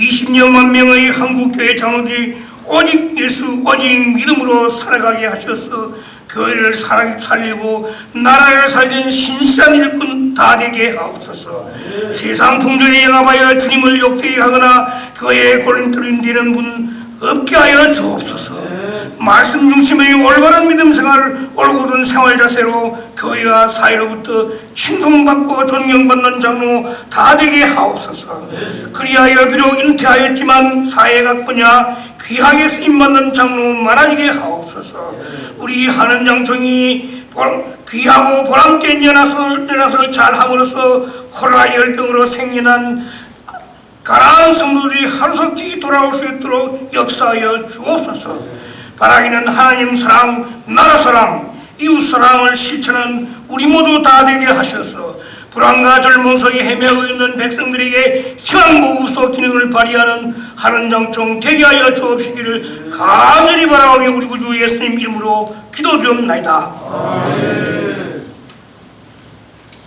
20여만 명의 한국교회 장로들이 오직 예수 오직 믿음으로 살아가게 하셔서 교회를 살- 살리고 나라를 살리는 신실한 일꾼 다 되게 하옵소서. 세상 풍조에 영합하여 주님을 욕되게 하거나 그의 고린도인 되는 분 없게 하여 주옵소서 말씀 중심의 올바른 믿음 생활 올바른 생활 자세로 교회와 사회로부터 칭송받고 존경받는 장로 다 되게 하옵소서 그리하여 비록 은퇴하였지만 사회각 분야 귀하게 쓰임받는 장로 많아지게 하옵소서 우리 하는 장총이 볼- 귀하고 보람된 연합을, 연합을 잘 함으로써 코로나 열병으로 생겨난 가난한 성도들이 하루속히 돌아올 수 있도록 역사하여 주옵소서. 바라기는 하나님 사랑, 나라 사랑, 이웃 사랑을 실천한 우리 모두 다 되게 하셔서 불안과 젊은 속에 헤매고 있는 백성들에게 희망 보급소 기능을 발휘하는 하는 장총 되게 하여 주옵시기를 간절히 바라오며 우리 구주 예수님 이름으로 기도 좀 나이다.